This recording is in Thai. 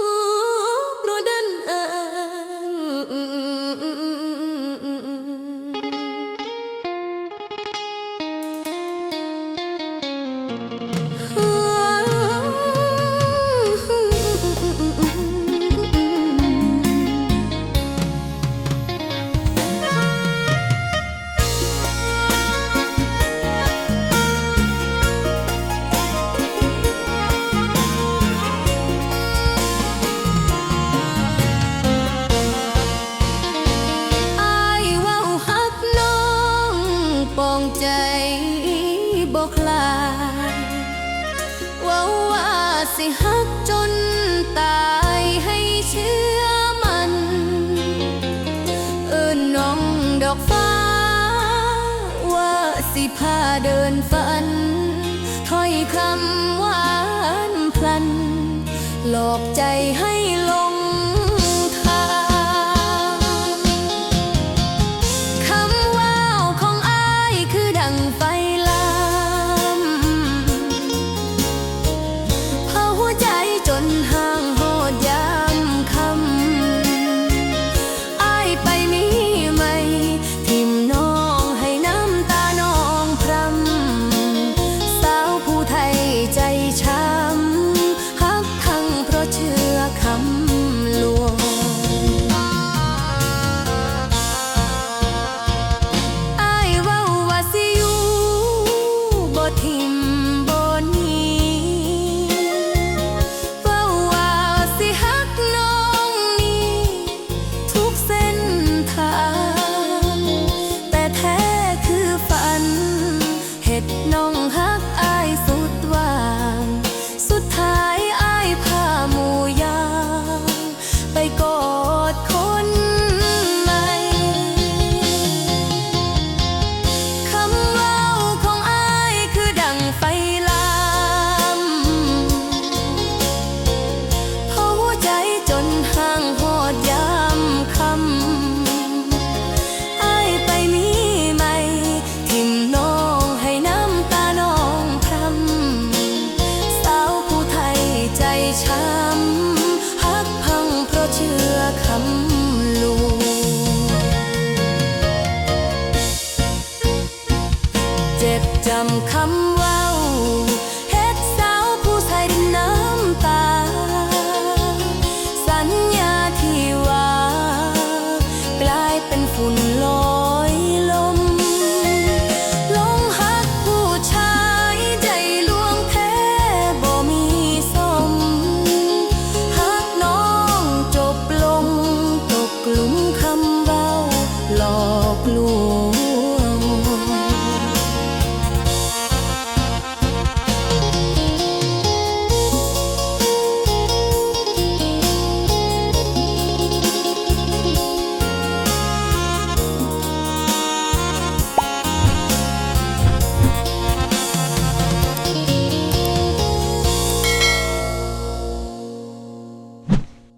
Ooh. บอกลายว่าว่าสิฮักจนตายให้เชื่อมัน เอิ้นน้องดอกฟ้า ว่าสิพาเดินฝันถ้อยคำหวานพลัน หลอกใจให้ ช้ำหักพังเพราะเชื่อคำลวงเจ็บจำคำว่า หลอกลวง